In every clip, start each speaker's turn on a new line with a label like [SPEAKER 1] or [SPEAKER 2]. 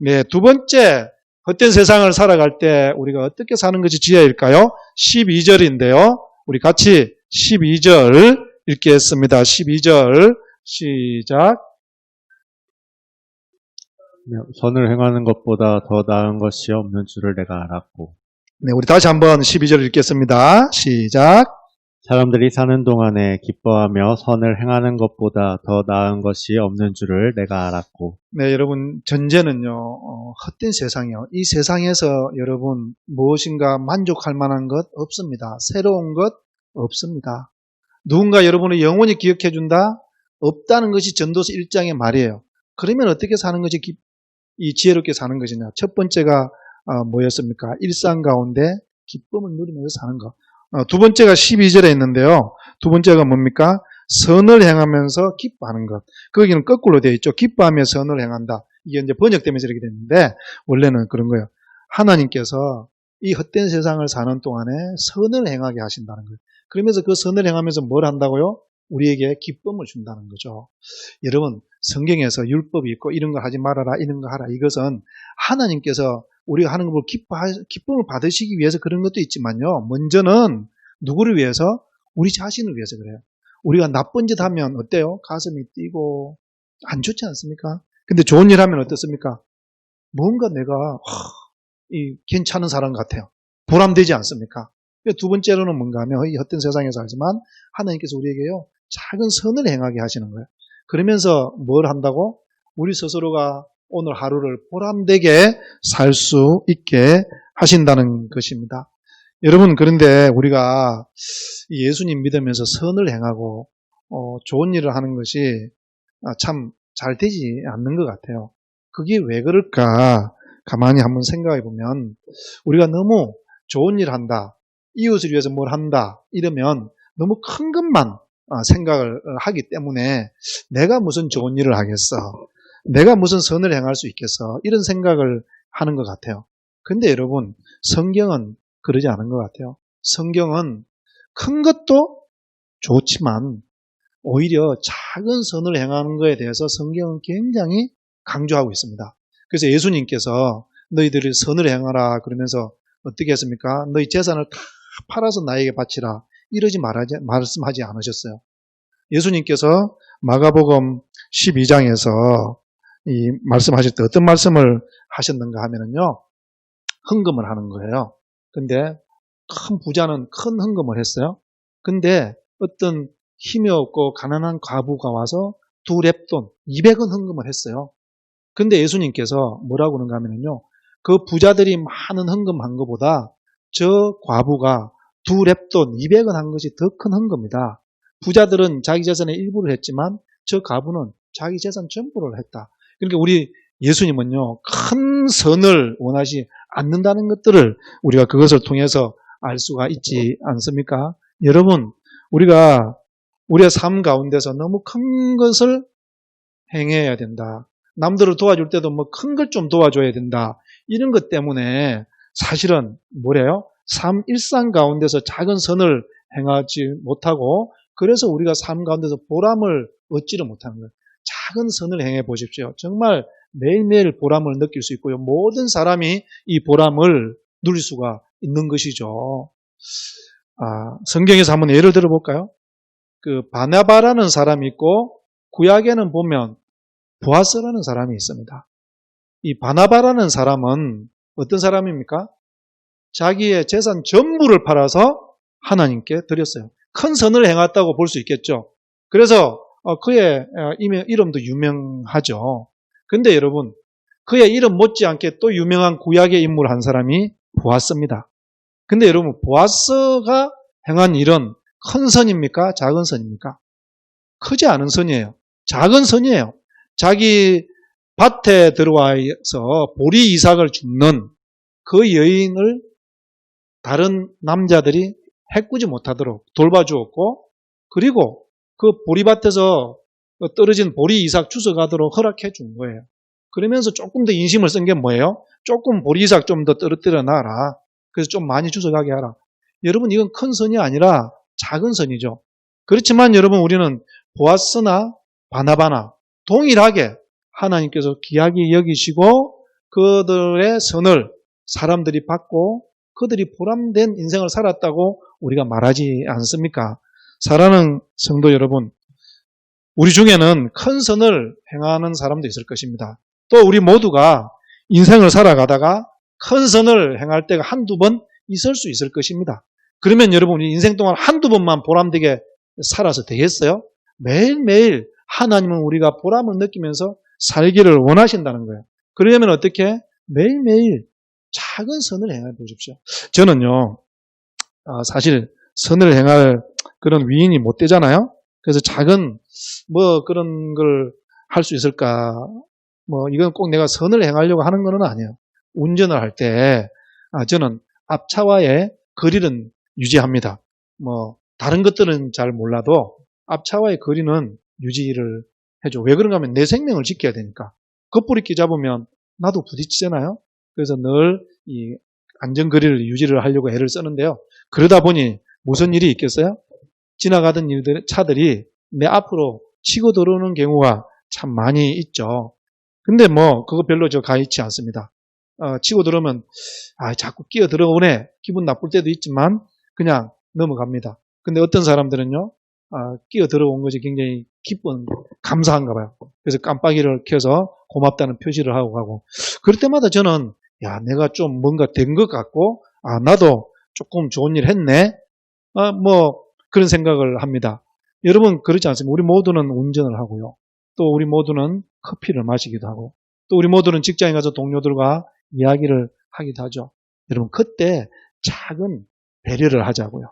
[SPEAKER 1] 네, 두 번째 헛된 세상을 살아갈 때 우리가 어떻게 사는 것이 지혜일까요? 12절인데요. 우리 같이 12절 읽겠습니다. 12절 시작.
[SPEAKER 2] 네, 선을 행하는 것보다 더 나은 것이 없는 줄을 내가 알았고
[SPEAKER 1] 네, 우리 다시 한번 12절 읽겠습니다. 시작.
[SPEAKER 2] 사람들이 사는 동안에 기뻐하며 선을 행하는 것보다 더 나은 것이 없는 줄을 내가 알았고
[SPEAKER 1] 네, 여러분 전제는요 어, 헛된 세상이요. 이 세상에서 여러분 무엇인가 만족할 만한 것 없습니다. 새로운 것 없습니다. 누군가 여러분을 영원히 기억해 준다 없다는 것이 전도서 1장의 말이에요. 그러면 어떻게 사는 것이 기- 이 지혜롭게 사는 것이냐? 첫 번째가 어, 뭐였습니까? 일상 가운데 기쁨을 누리면서 사는 것. 어, 두 번째가 12절에 있는데요. 두 번째가 뭡니까? 선을 행하면서 기뻐하는 것. 거기는 거꾸로 되어 있죠. 기뻐하며 선을 행한다. 이게 이제 번역되면서 이렇게 됐는데 원래는 그런 거예요. 하나님께서 이 헛된 세상을 사는 동안에 선을 행하게 하신다는 거예요. 그러면서 그 선을 행하면서 뭘 한다고요? 우리에게 기쁨을 준다는 거죠. 여러분 성경에서 율법이 있고 이런 거 하지 말아라 이런 거 하라 이것은 하나님께서 우리가 하는 걸 기뻐 기쁨을 받으시기 위해서 그런 것도 있지만요. 먼저는 누구를 위해서 우리 자신을 위해서 그래요. 우리가 나쁜 짓 하면 어때요? 가슴이 뛰고 안 좋지 않습니까? 근데 좋은 일 하면 어떻습니까? 뭔가 내가 하, 이 괜찮은 사람 같아요. 보람되지 않습니까? 두 번째로는 뭔가 하면 이 헛된 세상에서 살지만 하나님께서 우리에게요 작은 선을 행하게 하시는 거예요. 그러면서 뭘 한다고? 우리 스스로가 오늘 하루를 보람되게 살 수 있게 하신다는 것입니다. 여러분 그런데 우리가 이 예수님 믿으면서 선을 행하고 어, 좋은 일을 하는 것이 아, 참잘 되지 않는 것 같아요. 그게 왜 그럴까? 가만히 한번 생각해 보면 우리가 너무 좋은 일 한다, 이웃을 위해서 뭘 한다 이러면 너무 큰 것만 아, 생각을 하기 때문에 내가 무슨 좋은 일을 하겠어, 내가 무슨 선을 행할 수 있겠어 이런 생각을 하는 것 같아요. 근데 여러분 성경은 그러지 않은 것 같아요. 성경은 큰 것도 좋지만 오히려 작은 선을 행하는 것에 대해서 성경은 굉장히 강조하고 있습니다. 그래서 예수님께서 너희들이 선을 행하라 그러면서 어떻게 했습니까? 너희 재산을 다 팔아서 나에게 바치라 이러지 말하지, 말씀하지 않으셨어요. 예수님께서 마가복음 12장에서 이 말씀하실 때 어떤 말씀을 하셨는가 하면은요 헌금을 하는 거예요. 근데 큰 부자는 큰 헌금을 했어요. 근데 어떤 힘이 없고 가난한 과부가 와서 두 랩돈 200원 헌금을 했어요. 근데 예수님께서 뭐라고 그런가 하면요. 그 부자들이 많은 헌금한 것보다 저 과부가 두 랩돈 200원 한 것이 더 큰 헌금이다. 부자들은 자기 재산의 일부를 했지만 저 과부는 자기 재산 전부를 했다. 그러니까 우리 예수님은요, 큰 선을 원하지 않는다는 것들을 우리가 그것을 통해서 알 수가 있지 않습니까? 여러분, 우리가 우리의 삶 가운데서 너무 큰 것을 행해야 된다. 남들을 도와줄 때도 뭐 큰 걸 좀 도와줘야 된다. 이런 것 때문에 사실은 뭐래요? 삶 일상 가운데서 작은 선을 행하지 못하고 그래서 우리가 삶 가운데서 보람을 얻지를 못하는 거예요. 작은 선을 행해 보십시오. 정말 매일매일 보람을 느낄 수 있고요. 모든 사람이 이 보람을 누릴 수가 있는 것이죠. 아, 성경에서 한번 예를 들어 볼까요? 그 바나바라는 사람이 있고 구약에는 보면 보아스라는 사람이 있습니다. 이 바나바라는 사람은 어떤 사람입니까? 자기의 재산 전부를 팔아서 하나님께 드렸어요. 큰 선을 행했다고 볼 수 있겠죠. 그래서 어, 그의 이름도 유명하죠. 근데 여러분, 그의 이름 못지않게 또 유명한 구약의 인물 한 사람이 보아스입니다. 근데 여러분, 보아스가 행한 일은 큰 선입니까? 작은 선입니까? 크지 않은 선이에요. 작은 선이에요. 자기 밭에 들어와서 보리 이삭을 줍는 그 여인을 다른 남자들이 해꾸지 못하도록 돌봐주었고, 그리고 그 보리밭에서 떨어진 보리 이삭 주워가도록 허락해 준 거예요. 그러면서 조금 더 인심을 쓴 게 뭐예요? 조금 보리 이삭 좀 더 떨어뜨려 놔라. 그래서 좀 많이 주워가게 하라. 여러분, 이건 큰 선이 아니라 작은 선이죠. 그렇지만 여러분, 우리는 보아스나 바나바나 동일하게 하나님께서 귀하게 여기시고 그들의 선을 사람들이 받고 그들이 보람된 인생을 살았다고 우리가 말하지 않습니까? 사랑하는 성도 여러분, 우리 중에는 큰 선을 행하는 사람도 있을 것입니다. 또 우리 모두가 인생을 살아가다가 큰 선을 행할 때가 한두 번 있을 수 있을 것입니다. 그러면 여러분, 우리 인생 동안 한두 번만 보람되게 살아서 되겠어요? 매일매일 하나님은 우리가 보람을 느끼면서 살기를 원하신다는 거예요. 그러려면 어떻게? 매일매일 작은 선을 행해 보십시오. 저는요, 아, 사실 선을 행할 그런 위인이 못 되잖아요. 그래서 작은 뭐 그런 걸 할 수 있을까? 뭐 이건 꼭 내가 선을 행하려고 하는 건 아니에요. 운전을 할 때 아, 저는 앞차와의 거리는 유지합니다. 뭐 다른 것들은 잘 몰라도 앞차와의 거리는 유지를 해줘. 왜 그런가 하면 내 생명을 지켜야 되니까. 겉뿌리끼 잡으면 나도 부딪히잖아요. 그래서 늘 이 안전거리를 유지를 하려고 애를 쓰는데요. 그러다 보니 무슨 일이 있겠어요? 지나가던 일들, 차들이 내 앞으로 치고 들어오는 경우가 참 많이 있죠. 근데 뭐 그거 별로 저 가있지 않습니다. 어, 치고 들어오면 아 자꾸 끼어 들어오네 기분 나쁠 때도 있지만 그냥 넘어갑니다. 근데 어떤 사람들은요 아, 끼어 들어온 것이 굉장히 기쁜 감사한가 봐요. 그래서 깜빡이를 켜서 고맙다는 표시를 하고 가고 그럴 때마다 저는 야 내가 좀 뭔가 된 것 같고 아 나도 조금 좋은 일 했네 아, 뭐 그런 생각을 합니다. 여러분 그렇지 않습니까? 우리 모두는 운전을 하고요. 또 우리 모두는 커피를 마시기도 하고 또 우리 모두는 직장에 가서 동료들과 이야기를 하기도 하죠. 여러분 그때 작은 배려를 하자고요.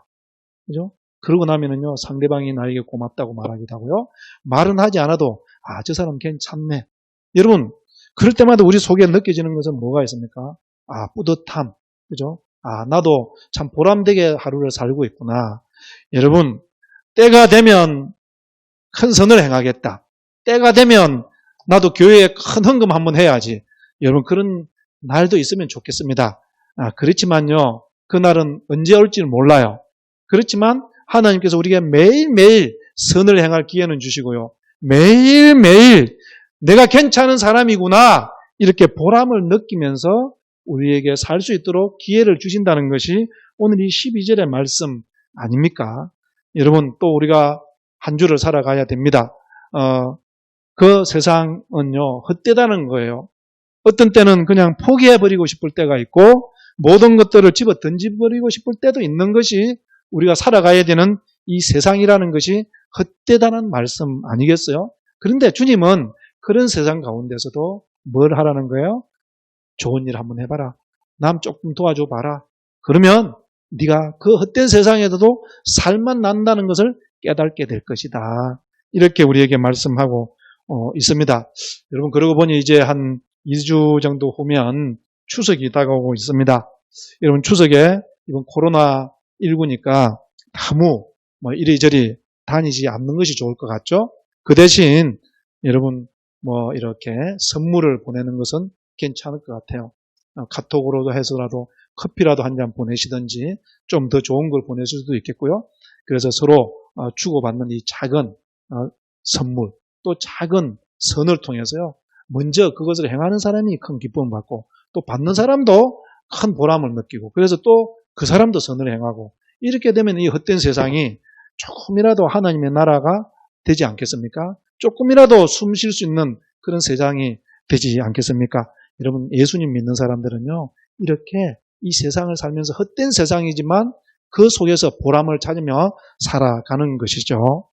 [SPEAKER 1] 그죠? 그러고 나면은요 상대방이 나에게 고맙다고 말하기도 하고요. 말은 하지 않아도 아 저 사람 괜찮네. 여러분 그럴 때마다 우리 속에 느껴지는 것은 뭐가 있습니까? 아 뿌듯함, 그죠? 아 나도 참 보람되게 하루를 살고 있구나. 여러분 때가 되면 큰 선을 행하겠다. 때가 되면 나도 교회에 큰 헌금 한번 해야지. 여러분 그런 날도 있으면 좋겠습니다. 아, 그렇지만요. 그날은 언제 올지는 몰라요. 그렇지만 하나님께서 우리에게 매일매일 선을 행할 기회는 주시고요. 매일매일 내가 괜찮은 사람이구나 이렇게 보람을 느끼면서 우리에게 살 수 있도록 기회를 주신다는 것이 오늘 이 12절의 말씀 아닙니까? 여러분 또 우리가 한 주를 살아가야 됩니다. 어, 그 세상은요 헛되다는 거예요. 어떤 때는 그냥 포기해버리고 싶을 때가 있고 모든 것들을 집어 던져버리고 싶을 때도 있는 것이 우리가 살아가야 되는 이 세상이라는 것이 헛되다는 말씀 아니겠어요? 그런데 주님은 그런 세상 가운데서도 뭘 하라는 거예요? 좋은 일 한번 해봐라. 남 조금 도와줘 봐라. 그러면 네가 그 헛된 세상에서도 살만 난다는 것을 깨닫게 될 것이다. 이렇게 우리에게 말씀하고 어, 있습니다. 여러분 그러고 보니 이제 한 2주 정도 후면 추석이 다가오고 있습니다. 여러분 추석에 이번 코로나 19니까 아무 뭐 이리저리 다니지 않는 것이 좋을 것 같죠? 그 대신 여러분 뭐 이렇게 선물을 보내는 것은 괜찮을 것 같아요. 어, 카톡으로도 해서라도 커피라도 한 잔 보내시든지 좀 더 좋은 걸 보내실 수도 있겠고요. 그래서 서로 어, 주고받는 이 작은 어, 선물 또 작은 선을 통해서요. 먼저 그것을 행하는 사람이 큰 기쁨을 받고 또 받는 사람도 큰 보람을 느끼고 그래서 또 그 사람도 선을 행하고 이렇게 되면 이 헛된 세상이 조금이라도 하나님의 나라가 되지 않겠습니까? 조금이라도 숨 쉴 수 있는 그런 세상이 되지 않겠습니까? 여러분 예수님 믿는 사람들은요 이렇게 이 세상을 살면서 헛된 세상이지만 그 속에서 보람을 찾으며 살아가는 것이죠.